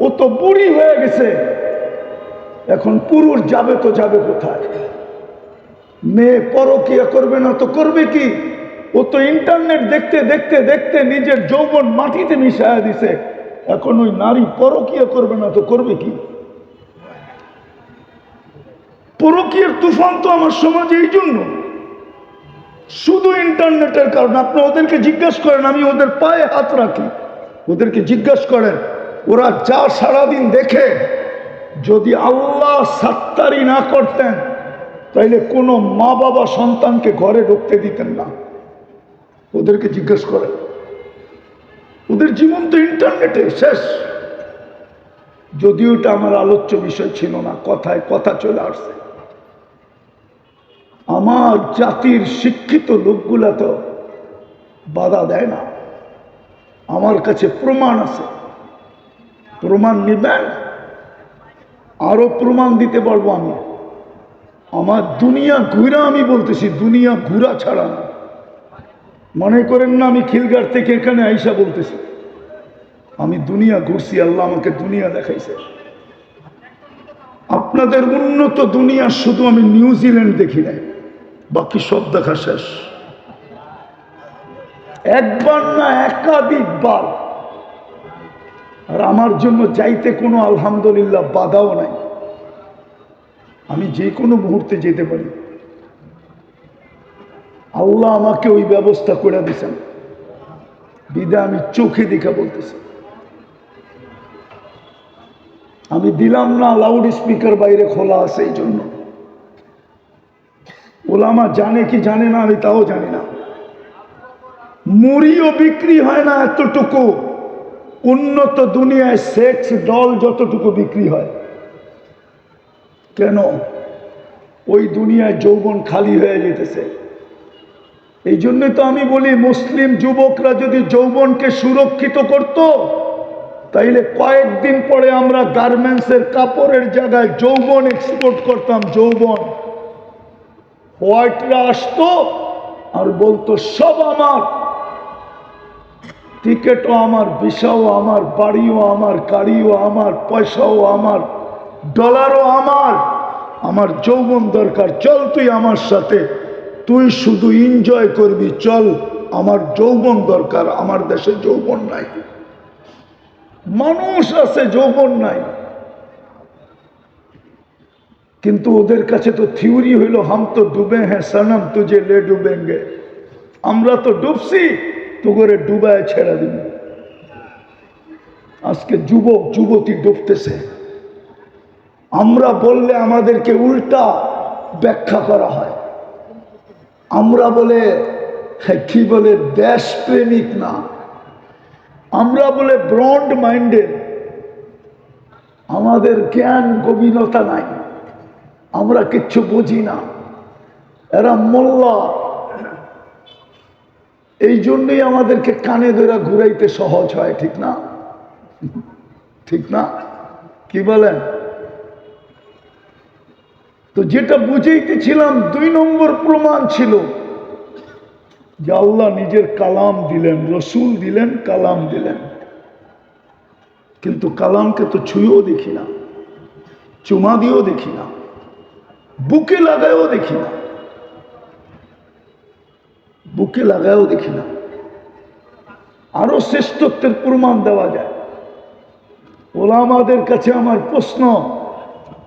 ও তো বুড়ি হয়ে গেছে। এখন পুরুষ যাবে তো যাবে কোথায়? মেয়ে পরকিয়া করবে না তো করবে কি? ও তো ইন্টারনেট দেখতে দেখতে দেখতে নিজের যৌবন মাটিতে মিশায়া দিছে। এখন ওই নারী পরকিয়া করবে না তো করবে কি? পরকীয়ার তুফান তো আমার সমাজে এই জন্য। শুধু ইন্টারনেটের কারণে। আপনি ওদেরকে জিজ্ঞাসা করেন, আমি ওদের পায়ে হাত রাখি। ওদেরকে জিজ্ঞাসা করেন ওরা যা সারাদিন দেখে, যদি আল্লাহ সাত্তারি না করতেন, তাইলে কোনো মা বাবা সন্তানকে ঘরে ঢুকতে দিতেন না। ওদেরকে জিজ্ঞেস করে, ওদের জীবন তো ইন্টারনেটে, শেষ। যদিও এটা আমার আলোচ্য বিষয় ছিল না, কথায় কথা চলে আসছে। আমার জাতির শিক্ষিত লোকগুলা তো বাধা দেয় না। আমার কাছে প্রমাণ আছে। প্রমাণ নেবেন আরও প্রমাণ দিতে পারব আমি। আমার দুনিয়া ঘুরা আমি বলতেছি, দুনিয়া ঘুরা ছাড়া মনে করেন না আমি খিলগার থেকে এখানে আইসা বলতেছি, আমি দুনিয়া ঘুরছি, আল্লাহ আমাকে দুনিয়া দেখাইছে। আপনাদের উন্নত দুনিয়া শুধু আমি নিউজিল্যান্ড দেখি নাই, বাকি সব দেখা শেষ। একবার না একাধিকবার আর আমার জন্য যাইতে কোনো আলহামদুলিল্লাহ বাধাও নাই। আমি যে কোনো মুহূর্তে যেতে পারি। আল্লাহ আমাকে ওই ব্যবস্থা করে দিয়েছেন। বিদা আমি চোখে দেখা বলতেছি। আমি দিলাম না লাউড স্পিকার বাইরে খোলা আছে এই জন্য। ওলামা জানে কি জানে না, আমি তাও জানি না। মুড়িও বিক্রি হয় না এতটুকু। উন্নত দুনিয়ায় সেক্স, ডল যতটুকু বিক্রি হয়। কেন? ওই দুনিয়ায় যৌবন খালি হয়ে যেতেছে। এই জন্য তো আমি বলি, মুসলিম যুবকরা যদি যৌবনকে সুরক্ষিত করত, তাইলে কয়েকদিন পরে আমরা গার্মেন্টসের কাপড়ের জায়গায় যৌবন এক্সপোর্ট করতাম, যৌবন। হোয়াইটরা আসতো আর বলতো, সব আমার। টিকেটও আমার, ভিসাও আমার, বাড়িও আমার, গাড়িও আমার, পয়সাও আমার, ডলারও আমার। আমার যৌবন দরকার, চল তুই আমার সাথে। তুই শুধু এনজয় করবি, চল। আমার যৌবন দরকার, আমার দেশে যৌবন নাই। মানুষ আছে, যৌবন নাই। কিন্তু ওদের কাছে তো থিওরি হইল, হাম তো ডুবে হ্যাঁ সনম তুঝে লে ডুবেঙ্গে। আমরা তো ডুবছি। তো করে ডুবায় ছেড়ে দিব আজকে যুবক যুবতী ডুবতেছে। আমরা বললে আমাদেরকে উল্টা ব্যাখ্যা করা হয়। আমরা বলে হ্যাঁ, কি বলে দেশপ্রেমিক না। আমরা বলে ব্রন্ড মাইন্ডেড আমাদের জ্ঞান গভীরতা নাই। আমরা কিচ্ছু বুঝি না। এরা মোল্লা। এই জন্যই আমাদেরকে কানে ধরে ঘুরাইতে সহজ হয়, ঠিক না? ঠিক না? কি বলেন? তো যেটা বুঝাইতেছিলাম, দুই নম্বর প্রমাণ ছিল যে আল্লাহ নিজের কালাম দিলেন, রসুল দিলেন, কালাম দিলেন। কিন্তু কালামকে তো ছুঁয়েও দেখি না, চুমা দিয়েও দেখি না, বুকে লাগায়ও দেখি না। বুকে লাগায়ও দেখি না। আরও শ্রেষ্ঠত্বের প্রমাণ দেওয়া যায়। ওলামাদের কাছে আমার প্রশ্ন,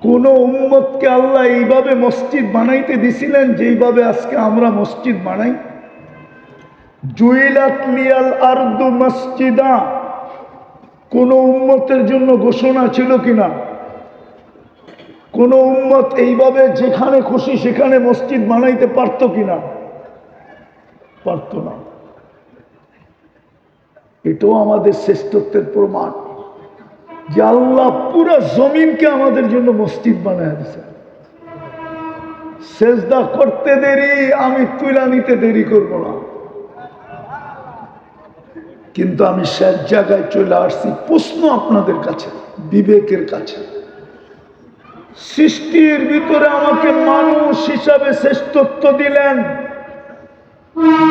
কোন উম্মতকে আল্লাহ এইভাবে মসজিদ বানাইতে দিছিলেন যেইভাবে আজকে আমরা মসজিদ বানাই? জুইলাত আর্দু মসজিদা। কোন উম্মতের জন্য ঘোষণা ছিল কিনা? কোন উম্মত এইভাবে যেখানে খুশি সেখানে মসজিদ বানাইতে পারত কিনা? পারত না এটাও আমাদের শ্রেষ্ঠত্বের প্রমাণ। যে আল্লাহ পুরো জমিনকে আমাদের জন্য মসজিদ বানায় দিছে। সেজদা করতে দেরি, আমি তুলা নিতে দেরি করব না। কিন্তু আমি শেষ জায়গায় চলে আসছি প্রশ্ন আপনাদের কাছে, বিবেকের কাছে। সৃষ্টির ভিতরে আমাকে মানুষ হিসাবে শ্রেষ্ঠত্ব দিলেন।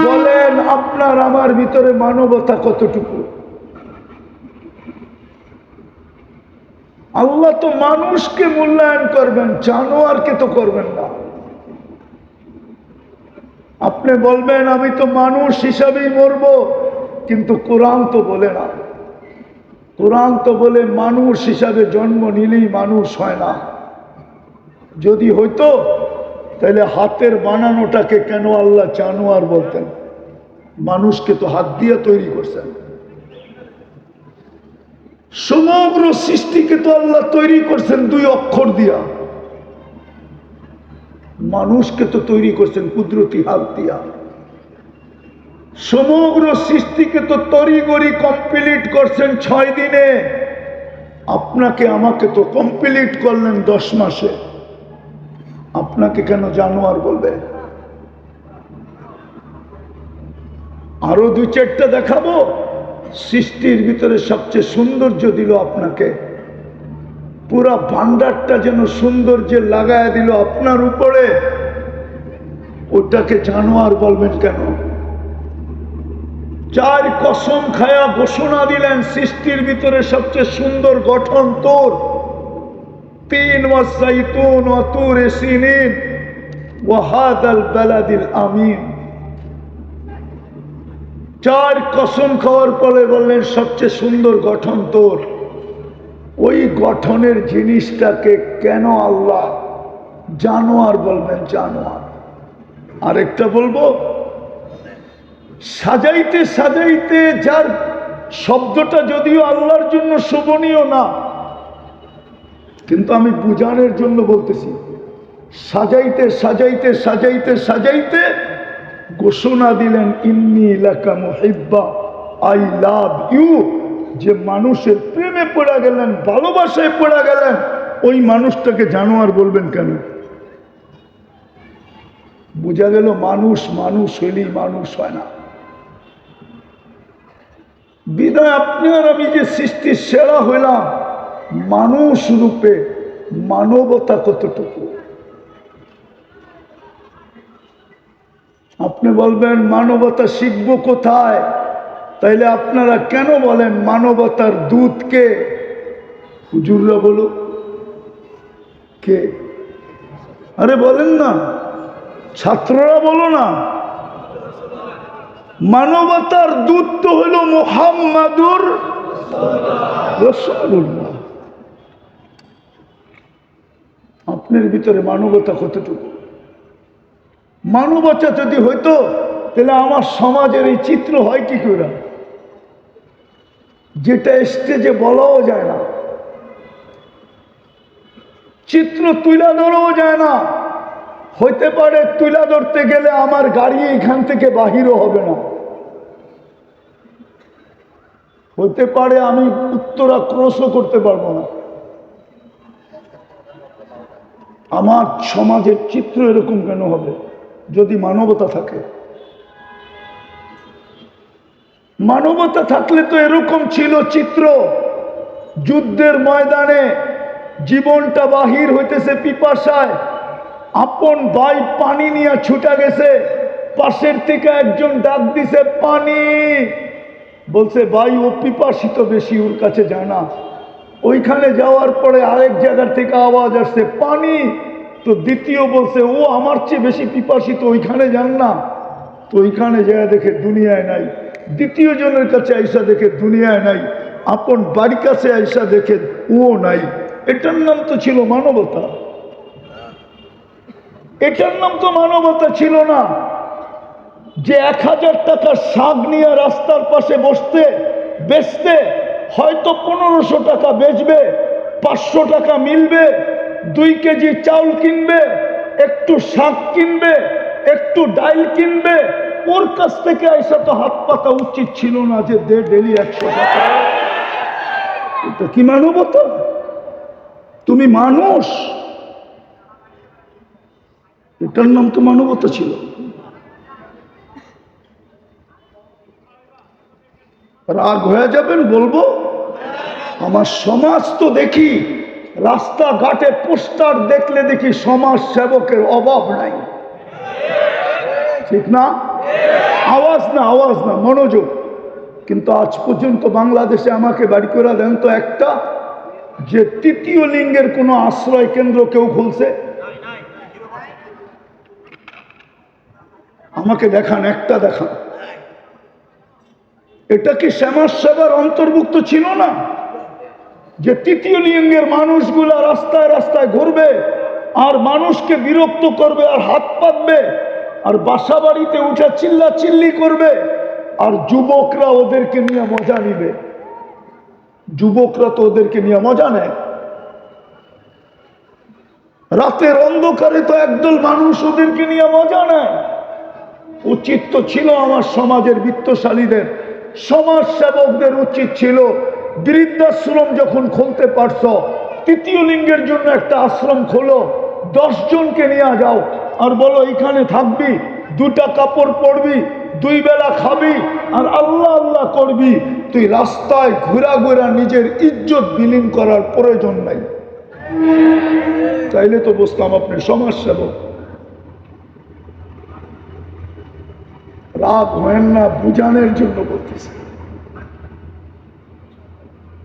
বলেন, আপনার আমার ভিতরে মানবতা কতটুকু? আল্লাহ তো মানুষকে মূল্যায়ন করবেন, জানোয়ারকে তো করবেন না। আপনি বলবেন, আমি তো মানুষ হিসাবেই মরব, কিন্তু কোরআন তো বলে না। কোরআন তো বলে মানুষ হিসাবে জন্ম নিলেই মানুষ হয় না। যদি হইতো তাহলে হাতের বানানোটাকে কেন আল্লাহ জানোয়ার বলতেন? মানুষকে তো হাত দিয়ে তৈরি করছেন। সমগ্র সৃষ্টিকে তো আল্লাহ তৈরি করছেন দুই অক্ষর দিয়া। মানুষকে তো তৈরি করছেন কুদরতি হাত দিয়া। সমগ্র সৃষ্টিকে তো তরিগরি কমপ্লিট করছেন ছয় দিনে। আপনাকে আমাকে তো কমপ্লিট করলেন দশ মাসে। আপনাকে কেন জানোয়ার বলবে? আরও দুই চারটা দেখাবো। সৃষ্টির ভিতরে সবচেয়ে সৌন্দর্য দিল আপনাকে। পুরা ভান্ডারটা যেন সৌন্দর্যে লাগায় দিল আপনার উপরে। ওটাকে জানোয়ার বলবেন কেন? চার কসম খায়া ঘোষণা দিলেন, সৃষ্টির ভিতরে সবচেয়ে সুন্দর গঠন তোর। তিন ওয়াসাইতুন অতুর সিনিন ওয়াহাদাল বেলাদিল আমিন। চার কসম খাওয়ার পরে বললেন, সবচেয়ে সুন্দর গঠন তোর। ওই গঠনের জিনিসটাকে কেন আল্লাহ জানোয়ার বলবেন জানোয়ার? আরেকটা বলব, সাজাইতে সাজাইতে যার শব্দটা যদিও আল্লাহর জন্য শোভনীয় না কিন্তু আমি বুঝানোর জন্য বলতেছি, সাজাইতে সাজাইতে সাজাইতে সাজাইতে ঘোষণা দিলেন, ইন্নি এলাকা মহিব্বা, আই লাভ ইউ। যে মানুষের প্রেমে পড়া গেলেন, ভালোবাসায় পড়া গেলেন, ওই মানুষটাকে জানোয়ার বলবেন কেন? বোঝা গেল মানুষ মানুষ হইলেই মানুষ হয় না। বিদায় আপনি আর আমি যে সৃষ্টির সেরা হইলাম মানুষ রূপে মানবতা কতটুকু? আপনি বলবেন, মানবতা শিখব কোথায়? তাইলে আপনারা কেন বলেন মানবতার দূতকে হুজুররা বলো কে? আরে বলেন না, ছাত্ররা বলো না। মানবতার দূত তো হলো মোহাম্মদুর রসুল্লাহ আপনার ভিতরে মানবতা কতটুকু? মানবতা যদি হইতো, তাহলে আমার সমাজের এই চিত্র হয় কি করে? যেটা স্টেজে বলাও যায় না। চিত্র তুলা ধরাও যায় না। হইতে পারে তুলা ধরতে গেলে আমার গাড়ি এখান থেকে বাহিরও হবে না। হতে পারে আমি উত্তরা ক্রসও করতে পারব না। আমার সমাজের চিত্র এরকম কেন হবে? যদি মানবতা থাকে। মানবতা থাকলে তো এরকম ছিল চিত্র। যুদ্ধের ময়দানে জীবনটা বাহির হইতেছে পিপাসায়। আপন ভাই পানি নিয়ে ছুটা গেছে। পাশের থেকে একজন ডাক দিছে, পানি! বলছে, ভাই, ও পিপাসিত বেশি, ওর কাছে জানা ওইখানে যাওয়ার পরে আরেক জায়গার থেকে আওয়াজ আসছে, পানি! তো দ্বিতীয় বলছে, ও আমার চেয়ে বেশি পিপাসিত, ওইখানে যান না। তো ওইখানে যায় দেখে দুনিয়ায় নাই। দ্বিতীয় জনের কাছে আইসা দেখে দুনিয়ায় নাই। আপন বাড়ির কাছে আইসা দেখে ও নাই। এটার নাম তো ছিল মানবতা। এটার নাম তো মানবতা ছিল না। যে এক হাজার টাকার শাক নিয়ে রাস্তার পাশে বসতে, বেচতে হয়তো পনেরোশো টাকা বেচবে, পাঁচশো টাকা মিলবে, দুই কেজি চাউল কিনবে, একটু শাক কিনবে, একটু ডাইল কিনবে। ওর কাছ থেকে এসে তো হাত পাতা উচিত ছিল না যে দে ডেলি একশো টাকা। এটা কি মানবতা? তুমি মানুষ। এটার নাম তো মানবতা ছিল। রাগ হয়ে যাবেন, বলব? আমার সমাজ তো দেখি, রাস্তাঘাটে পোস্টার দেখলে দেখি সমাজ সেবকের অভাব নাই। ঠিক না? আওয়াজ না আওয়াজ না, মনোযোগ। কিন্তু আজ পর্যন্ত বাংলাদেশে আমাকে বাড়ি করে দেন তো একটা, যে তৃতীয় লিঙ্গের কোনো আশ্রয় কেন্দ্র কেউ খুলছে। আমাকে দেখান, একটা দেখান। এটা কি সমাজ সেবার অন্তর্ভুক্ত ছিল না? যে তৃতীয় লিঙ্গের মানুষগুলা রাস্তায় রাস্তায় ঘুরবে, আর মানুষকে বিরক্ত করবে, আর হাত পাতবে, আর বাসা বাড়িতে উঠে চিল্লা চিল্লি করবে, আর যুবকরা ওদেরকে নিয়ে মজা নিবে। যুবকরা তো ওদেরকে নিয়ে মজা নেয়। রাতের অন্ধকারে তো একদল মানুষ ওদেরকে নিয়ে মজা নেয়। উচিত তো ছিল আমার সমাজের বিত্তশালীদের সমাজ সেবকদের উচিত ছিল বৃদ্ধাশ্রম যখন খুলতে পারছ, তৃতীয় লিঙ্গের জন্য একটা আশ্রম খোলো জনকে নিয়ে যাও আর বলো এখানে থাকবি, দুটা কাপড় পরবি, দুই বেলা খাবি আর আল্লাহ আল্লাহ করবি। তুই রাস্তায় ঘোরা ঘোরা নিজের ইজ্জত বিলীন করার প্রয়োজন নাই। চাইলে তো বুঝতাম আপনি সমাজ সেবক রাগ হয় না, বুঝানোর জন্য বলতেছে।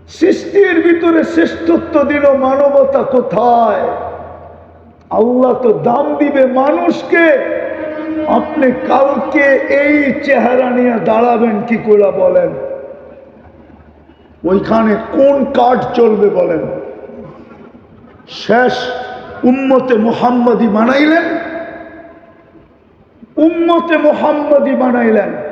সৃষ্টির ভিতরে শ্রেষ্ঠত্ব দিল মানবতা কোথায়? আল্লাহ তো দাম দিবে মানুষকে। আপনি কালকে এই চেহারা নিয়ে দাঁড়াবেন কি করে বলেন? ওইখানে কোন কার্ড চলবে বলেন? শেষ উম্মতে মোহাম্মদী বানাইলেন? উম্মতে মোহাম্মদী বানাইলেন।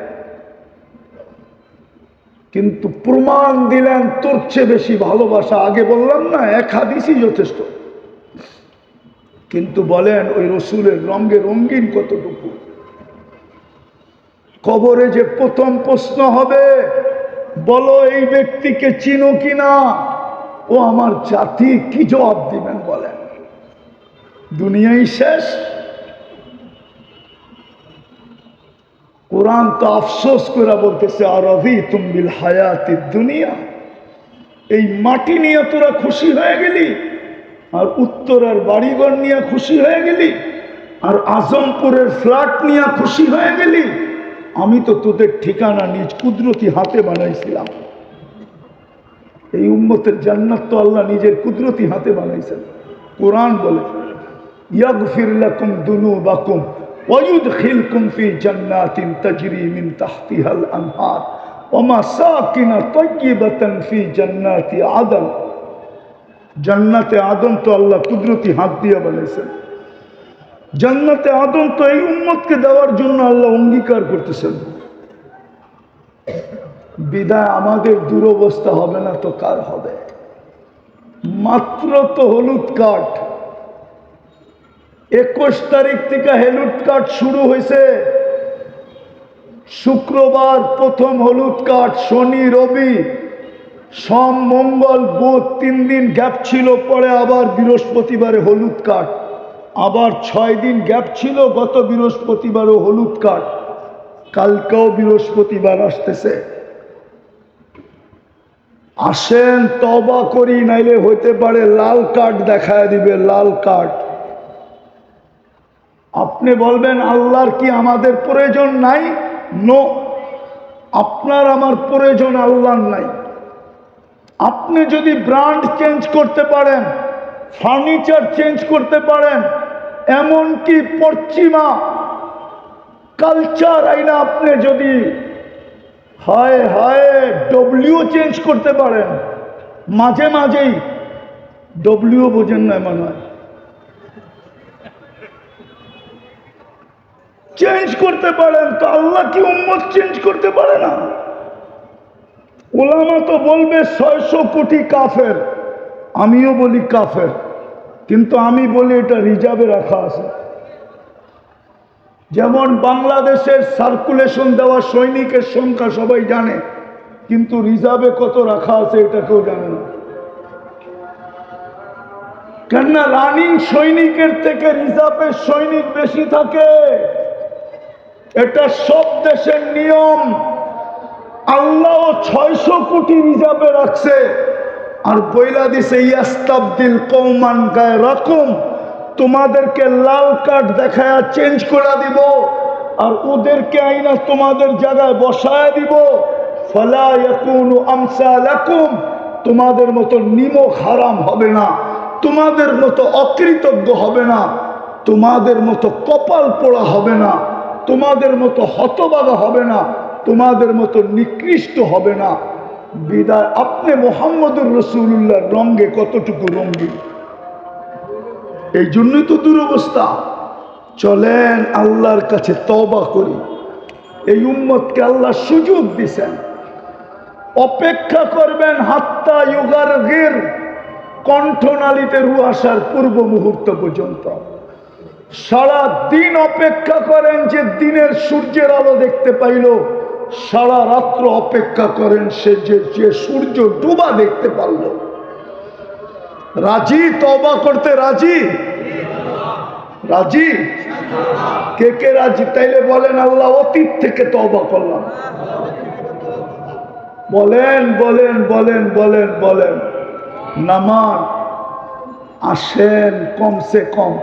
কিন্তু প্রমাণ দিলেন, তোর চেয়ে বেশি ভালোবাসা, আগে বললাম না, এক হাদিসই যথেষ্ট। কিন্তু বলেন, ওই রসুলের রঙে রঙিন কতটুকু? কবরে যে প্রথম প্রশ্ন হবে, বলো এই ব্যক্তিকে চিনো কিনা? ও আমার জাতি কি জবাব দিবেন বলেন? দুনিয়াই শেষ কোরআন তো আফসোস করে বলতেছে আর অভি তুমবিল হায়াতি দুনিয়া? এই মাটি নিয়ে তোরা খুশি হয়ে গেলি, আর উত্তরের বাড়িঘর নিয়ে খুশি হয়ে গেলি, আর আজমপুরের ফ্ল্যাট নিয়ে খুশি হয়ে গেলি। আমি তো তোদের ঠিকানা নিজ কুদরতি হাতে বানাইছিলাম। এই উম্মতের জান্নাত তো আল্লাহ নিজের কুদরতি হাতে বানাইছেন। কোরআন বলে, ইয়াগফির লাকুম দুনুবাকুম। ويدخلكم في جنات تجري من تحتها الأنهار ومساكن طيبة في جنات عدن জান্নাতে আদম তো আল্লাহ কুদরতি হাত দিয়ে বানাইছেন জান্নাতে আদম তো এই উম্মতকে দেওয়ার জন্য আল্লাহ অঙ্গীকার করতেছেন বিদায় আমাদের দুরবস্থা হবে না তো কার হবে মাত্র তো হলুদ কাঠ একুশ তারিখ থেকে হলুদ কাঠ শুরু হয়েছে। শুক্রবার প্রথম হলুদ কাঠ শনি, রবি, সোম, মঙ্গল, বুধ, তিন দিন গ্যাপ ছিল, পরে আবার বৃহস্পতিবারে হলুদ কাঠ আবার ছয় দিন গ্যাপ ছিল, গত বৃহস্পতিবারও হলুদ কাঠ কালকেও বৃহস্পতিবার আসতেছে। আসেন তবা করি, নাইলে হইতে পারে লাল কাঠ দেখায় দিবে, লাল কাঠ আপনি বলবেন, আল্লাহর কি আমাদের প্রয়োজন নাই? নো আপনার আমার প্রয়োজন আল্লাহর নাই। আপনি যদি ব্র্যান্ড চেঞ্জ করতে পারেন ফার্নিচার চেঞ্জ করতে পারেন, এমনকি পশ্চিমা কালচার আইনা আপনি যদি হায় হায় ডব্লিউ চেঞ্জ করতে পারেন, মাঝে মাঝেই ডব্লিউ বোঝেন না মনে হয়। চেঞ্জ করতে পারেন তো আল্লাহ কি উম্মত চেঞ্জ করতে পারে না? ওলামা তো বলবে, ছয়শো কোটি কাফের। আমিও বলি কাফের, কিন্তু আমি বলি এটা রিজার্ভে রাখা আছে। যেমন বাংলাদেশের সার্কুলেশন দেওয়া সৈনিকের সংখ্যা সবাই জানে, কিন্তু রিজার্ভে কত রাখা আছে এটা কেউ জানে না। কেননা রানিং সৈনিকের থেকে রিজার্ভের সৈনিক বেশি থাকে। এটা সব দেশের নিয়ম। আল্লাহ ছয়শো কোটি রিজার্ভে রাখছে। আর বইলা দিছে, ইয়াস্তাবদিল কৌমান গায়ে রকম তোমাদেরকে লাল কার্ড দেখায় চেঞ্জ করে দিব। আর ওদেরকে আইনা তোমাদের জায়গায় বসায় দিব। ফলা তোমাদের মতো নিমক হারাম হবে না। তোমাদের মতো অকৃতজ্ঞ হবে না। তোমাদের মতো কপাল পোড়া হবে না। তোমাদের মতো হতবাগা হবে না, তোমাদের মতো নিকৃষ্ট হবে না। বিদায়, আপনি মোহাম্মদুর রসুল্লাহর রঙ্গে কতটুকু রঙ্গিন এই জন্যই তো দুরবস্থা। চলেন আল্লাহর কাছে তবা করি। এই উম্মতকে আল্লাহ সুযোগ দিছেন। অপেক্ষা করবেন হাত্তা ইউগার গির কণ্ঠনালীতে রু আসার পূর্ব মুহূর্ত পর্যন্ত। সারা দিন অপেক্ষা করেন যে দিনের সূর্যের আলো দেখতে পাইল। সারা রাত্র অপেক্ষা করেন সে যে যে সূর্য ডুবা দেখতে পারল। রাজি? তবা করতে রাজি? রাজি? কে কে রাজি? তাইলে বলেন, আল্লাহ অতীত থেকে তবা করলাম। বলেন বলেন বলেন বলেন বলেন। নামান আসেন কমসে কম।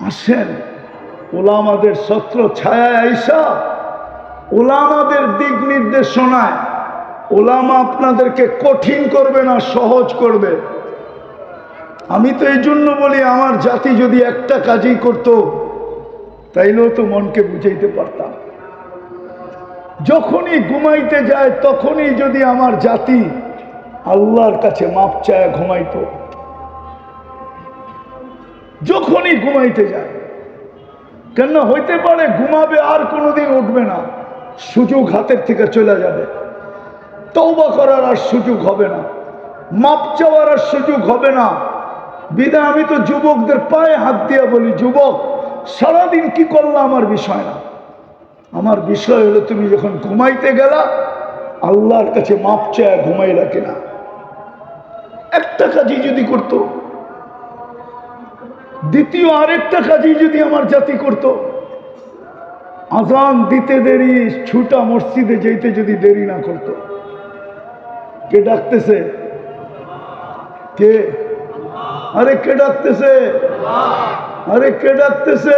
আসেন। ওলামাদের ছত্র ছায়া আইসা, ওলামাদের দিক নির্দেশনায় ওলামা আপনাদেরকে কঠিন করবে না, সহজ করবে। আমি তো এই জন্য বলি, আমার জাতি যদি একটা কাজই করত, তাইলেও তো মনকে বুঝাইতে পারতাম। যখনই ঘুমাইতে যায়, তখনই যদি আমার জাতি আল্লাহর কাছে মাপ চায়, ঘুমাইতো। যখনই ঘুমাইতে যায়। কেন হইতে পারে ঘুমাবে আর কোনোদিন উঠবে না, সুযোগ হাতের থেকে চলে যাবে। তৌবা করার আর সুযোগ হবে না, মাপ চাওয়ার আর সুযোগ হবে না। বিদা আমি তো যুবকদের পায়ে হাত দিয়া বলি, যুবক, সারাদিন কি করলা আমার বিষয় না? আমার বিষয় হলো তুমি যখন ঘুমাইতে গেলা, আল্লাহর কাছে মাপ চায় ঘুমাইলা কিনা? একটা কাজই যদি করতো দ্বিতীয় আরেকটা কাজই যদি আমার জাতি করত। আজান দিতে দেরি, ছুটা মসজিদে যেতে যদি দেরি না করত। কে ডাকতেছে? কে? আরে কে ডাকতেছে? আরে কে ডাকতেছে?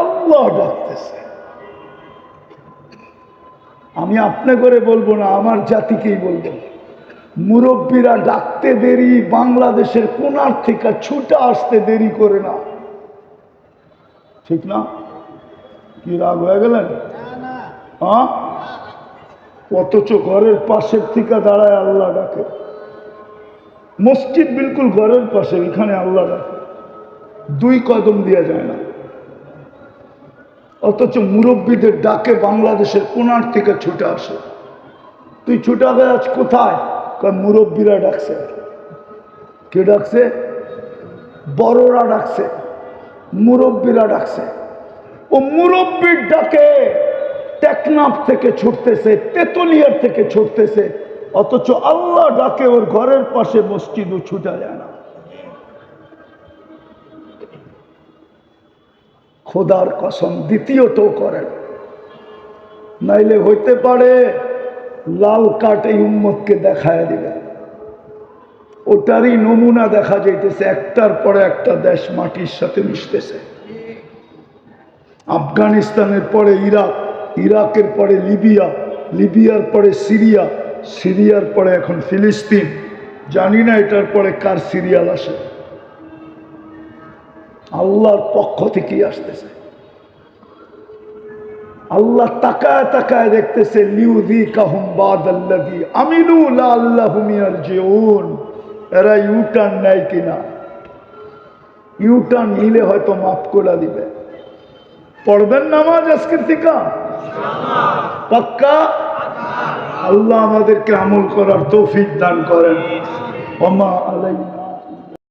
আল্লাহ ডাকতেছে। আমি আপনি করে বলব না, আমার জাতিকেই বলব। মুরব্বীরা ডাকতে দেরি বাংলাদেশের কোনার থেকে ছুটে আসতে দেরি করে না। ঠিক না? কি রাগ হয়ে গেলেন? হ্যাঁ অথচ ঘরের পাশের থেকে দাঁড়ায় আল্লাহ ডাকে। মসজিদ বিলকুল ঘরের পাশে এখানে আল্লাহ ডাকে। দুই কদম দেওয়া যায় না। অথচ মুরব্বীদের ডাকে বাংলাদেশের কোনার থেকে ছুটে আসে। তুই ছুটে গেছে আজ কোথায়? মুরব্বীরা ডাকছে। কে ডাকছে? বড়রা ডাকছে। মুরব্বীরা ডাকছে। ও মুরব্বীর ডাকে টেকনাফ থেকে ছুটতেছে, তেতুলিয়ার থেকে ছুটতেছে। অথচ আল্লাহ ডাকে ওর ঘরের পাশে মসজিদও ছুটা যায় না। খোদার কসম দ্বিতীয়ত করেন। নাইলে হইতে পারে লাল কাঠ এই উম্মতকে দেখায় দিবে। ওটারই নমুনা দেখা যাইতেছে, একটার পরে একটা দেশ মাটির সাথে মিশতেছে। আফগানিস্তানের পরে ইরাক, ইরাকের পরে লিবিয়া, লিবিয়ার পরে সিরিয়া, সিরিয়ার পরে এখন ফিলিস্তিন। জানি না এটার পরে কার সিরিয়াল আসে। আল্লাহর পক্ষ থেকেই আসতেছে। আল্লাহ তাকায় তাকায় দেখতেছে লিউদি কাহুম বাদ আল্লাদি আমিনু লা আল্লাহুম ইয়ারজিউন এরা ইউটার্ন নেয় কিনা? ইউটার্ন নিলে হয়তো মাফ করে দিবে। পড়বেন নামাজ আজকের থেকে? পাক্কা? আল্লাহ আমাদেরকে আমল করার তৌফিক দান করেন। ওমা আলাইনা